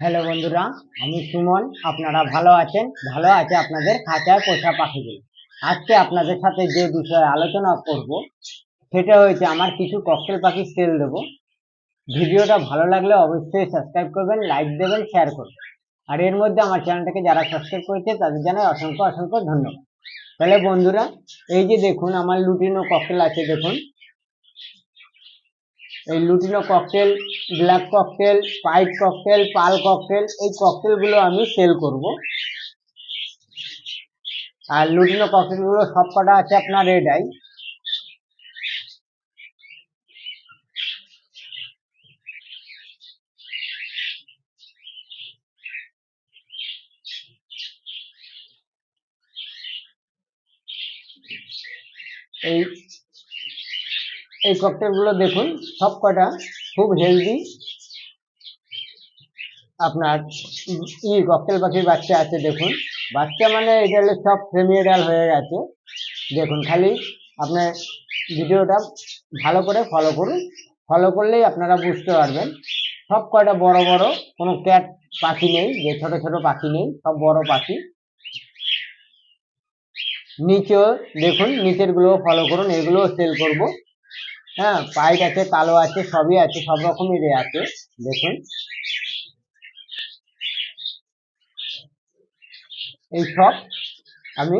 Hello বন্ধুরা, আমি সুমন। আপনারা ভালো আছেন? ভালো আছে আপনাদের খাঁচায় পোষা পাখিগুলো। আজকে আপনাদের সাথে যে বিষয়ে আলোচনা করব, সেটা হয়েছে আমার কিছু ককটেল পাখি সেল দেবো। ভিডিওটা ভালো লাগলে অবশ্যই সাবস্ক্রাইব করবেন লাইক দেবেন শেয়ার করবেন। আর এর মধ্যে আমার চ্যানেলটাকে যারা সাবস্ক্রাইব করেছে, তাদের জানাই অসংখ্য অসংখ্য ধন্যবাদ। তাহলে বন্ধুরা, এই যে দেখুন, আমার লুটিনো ককটেল আছে, দেখুন। এই lutino cockatiel black cockatiel white cockatiel pearl cockatiel এই ককটেলগুলো আমি সেল করব। আর লুটিনো ককটেলগুলো সব কটা আছে আপনার রেড আই এই এই ককটেলগুলো দেখুন, সব কটা খুব হেলদি আপনার ই ককটেল পাখির বাচ্চা আছে, দেখুন। বাচ্চা মানে এটা হলো সব ফেমিয়ারাল হয়ে গেছে। দেখুন খালি আপনার ভিডিওটা ভালো করে ফলো করুন। ফলো করলেই আপনারা বুঝতে পারবেন। সব কয়টা বড় বড়, কোনো ক্যাট পাখি নেই, যে ছোট ছোট পাখি নেই, সব বড় পাখি। নিচেও দেখুন নিচেরগুলো ফলো করুন, এগুলোও সেল করব। হ্যাঁ পাইট আছে, কালো আছে, সবই আছে, সব রকমেরই আছে, দেখুন। এই সব আমি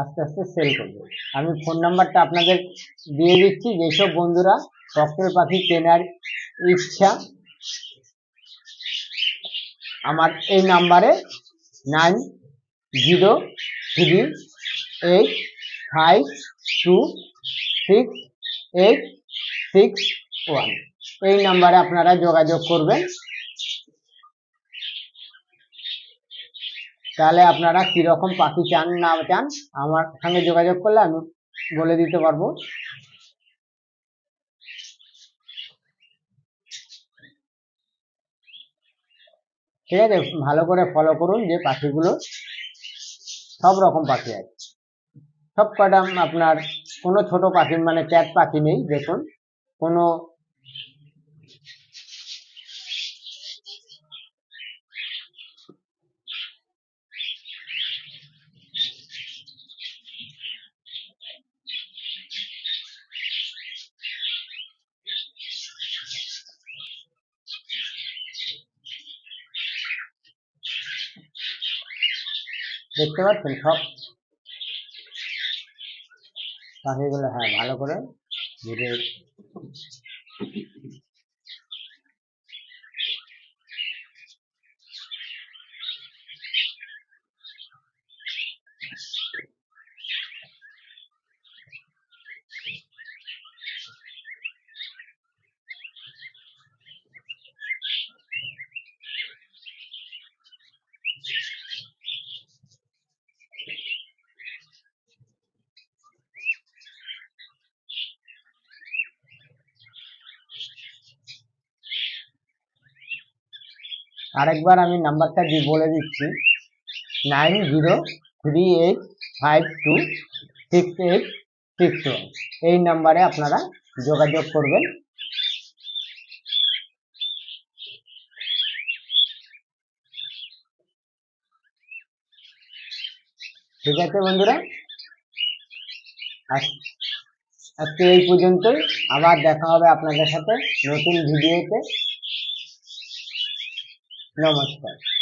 আস্তে আস্তে সেল করব। আমি ফোন নাম্বারটা আপনাদের দিয়ে দিচ্ছি, যেসব বন্ধুরা ককটেল পাখি কেনার ইচ্ছা, আমার এই নাম্বারে nine zero three eight five two six eight six one এই নাম্বারে আপনারা যোগাযোগ করবেন। তাহলে আপনারা কীরকম পাখি চান, না চান, আমার সঙ্গে যোগাযোগ করলে আমি বলে দিতে পারব। ঠিক আছে, ভালো করে ফলো করুন যে পাখিগুলো সব রকম পাখি আছে। সব কটা আপনার কোনো ছোট পাখি মানে ক্যাট পাখি নেই, দেখুন। কোনো দেখতে পাচ্ছেন? সব পাখিগুলো হ্যাঁ ভালো করে ভিডিও আরেকবার আমি নাম্বারটা দিয়ে বলে দিচ্ছি। Nine zero three eight five two six eight six one এই নাম্বারে আপনারা যোগাযোগ করবেন। ঠিক আছে বন্ধুরা? আজ আজকে এই পর্যন্তই। আবার দেখা হবে আপনাদের সাথে নতুন ভিডিওতে। Realmente faz.